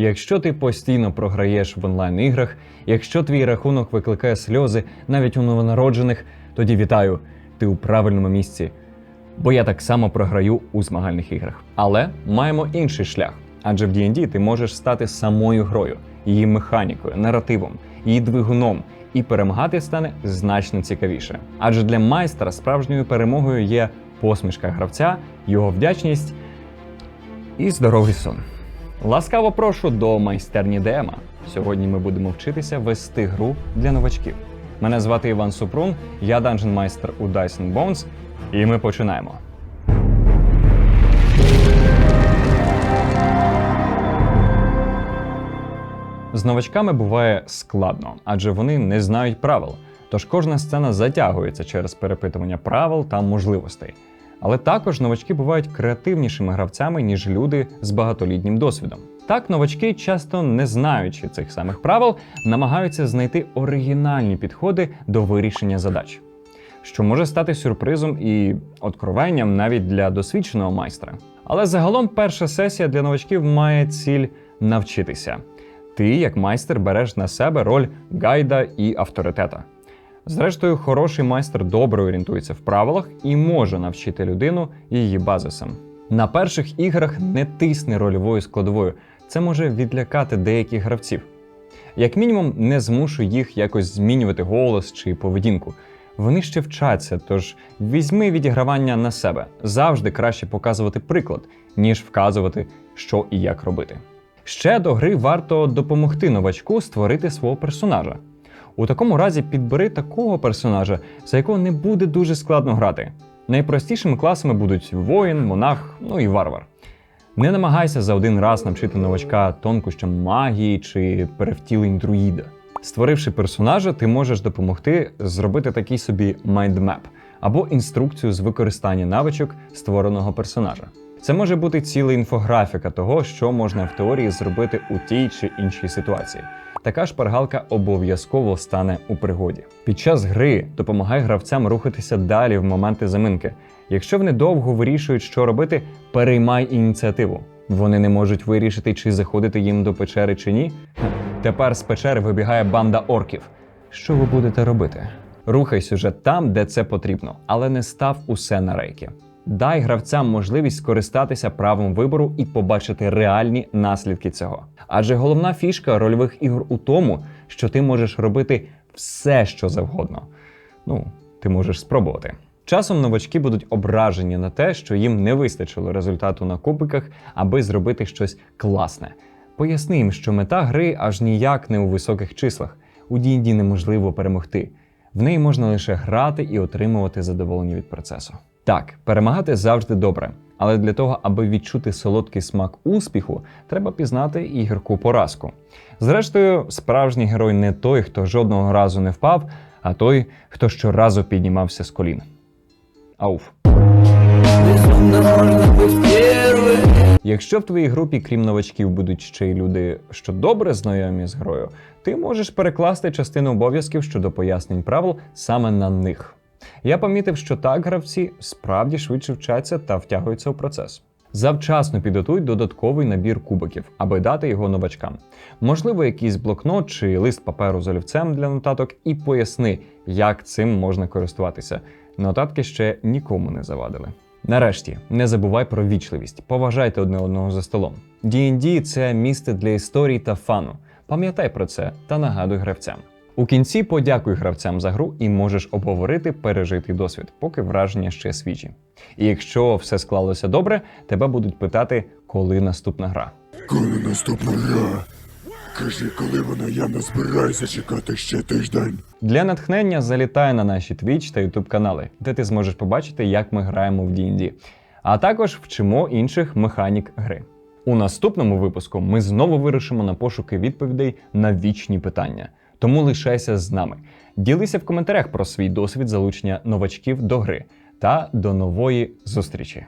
Якщо ти постійно програєш в онлайн-іграх, якщо твій рахунок викликає сльози навіть у новонароджених, тоді вітаю, ти у правильному місці. Бо я так само програю у змагальних іграх. Але маємо інший шлях. Адже в D&D ти можеш стати самою грою, її механікою, наративом, її двигуном, і перемагати стане значно цікавіше. Адже для майстра справжньою перемогою є посмішка гравця, його вдячність і здоровий сон. Ласкаво прошу до майстерні ДМа. Сьогодні ми будемо вчитися вести гру для новачків. Мене звати Іван Супрун, я данжен майстер у Dyson Bones, і ми починаємо. З новачками буває складно, адже вони не знають правил. Тож кожна сцена затягується через перепитування правил та можливостей. Але також новачки бувають креативнішими гравцями, ніж люди з багатолітнім досвідом. Так, новачки, часто не знаючи цих самих правил, намагаються знайти оригінальні підходи до вирішення задач, що може стати сюрпризом і откровенням навіть для досвідченого майстра. Але загалом перша сесія для новачків має ціль навчитися. Ти, як майстер, береш на себе роль гайда і авторитета. Зрештою, хороший майстер добре орієнтується в правилах і може навчити людину її базисам. На перших іграх не тисни рольовою складовою. Це може відлякати деяких гравців. Як мінімум, не змушуй їх якось змінювати голос чи поведінку. Вони ще вчаться, тож візьми відігравання на себе. Завжди краще показувати приклад, ніж вказувати, що і як робити. Ще до гри варто допомогти новачку створити свого персонажа. У такому разі підбери такого персонажа, за якого не буде дуже складно грати. Найпростішими класами будуть воїн, монах, ну і варвар. Не намагайся за один раз навчити новачка тонкощам магії чи перевтілень друїда. Створивши персонажа, ти можеш допомогти зробити такий собі майндмеп або інструкцію з використання навичок створеного персонажа. Це може бути ціла інфографіка того, що можна в теорії зробити у тій чи іншій ситуації. Така шпаргалка обов'язково стане у пригоді. Під час гри допомагай гравцям рухатися далі в моменти заминки. Якщо вони довго вирішують, що робити, переймай ініціативу. Вони не можуть вирішити, чи заходити їм до печери чи ні. Тепер з печери вибігає банда орків. Що ви будете робити? Рухай сюжет там, де це потрібно, але не став усе на рейки. Дай гравцям можливість скористатися правом вибору і побачити реальні наслідки цього. Адже головна фішка рольових ігор у тому, що ти можеш робити все, що завгодно. Ну, ти можеш спробувати. Часом новачки будуть ображені на те, що їм не вистачило результату на кубиках, аби зробити щось класне. Поясни їм, що мета гри аж ніяк не у високих числах. У D&D неможливо перемогти. В неї можна лише грати і отримувати задоволення від процесу. Так, перемагати завжди добре, але для того, аби відчути солодкий смак успіху, треба пізнати і гірку поразку. Зрештою, справжній герой не той, хто жодного разу не впав, а той, хто щоразу піднімався з колін. Ауф. Якщо в твоїй групі, крім новачків, будуть ще й люди, що добре знайомі з грою, ти можеш перекласти частину обов'язків щодо пояснень правил саме на них. Я помітив, що так гравці справді швидше вчаться та втягуються у процес. Завчасно підготуй додатковий набір кубиків, аби дати його новачкам. Можливо, якийсь блокнот чи лист паперу з олівцем для нотаток, і поясни, як цим можна користуватися. Нотатки ще нікому не завадили. Нарешті, не забувай про вічливість, поважайте одне одного за столом. D&D – це місце для історій та фану. Пам'ятай про це та нагадуй гравцям. У кінці подякуй гравцям за гру і можеш обговорити пережитий досвід, поки враження ще свіжі. І якщо все склалося добре, тебе будуть питати, коли наступна гра. Коли наступна гра? Кажи, коли вона, я не збираюся чекати ще тиждень. Для натхнення залітай на наші Twitch та YouTube канали, де ти зможеш побачити, як ми граємо в D&D. А також вчимо інших механік гри. У наступному випуску ми знову вирушимо на пошуки відповідей на вічні питання. Тому лишайся з нами. Ділися в коментарях про свій досвід залучення новачків до гри та до нової зустрічі.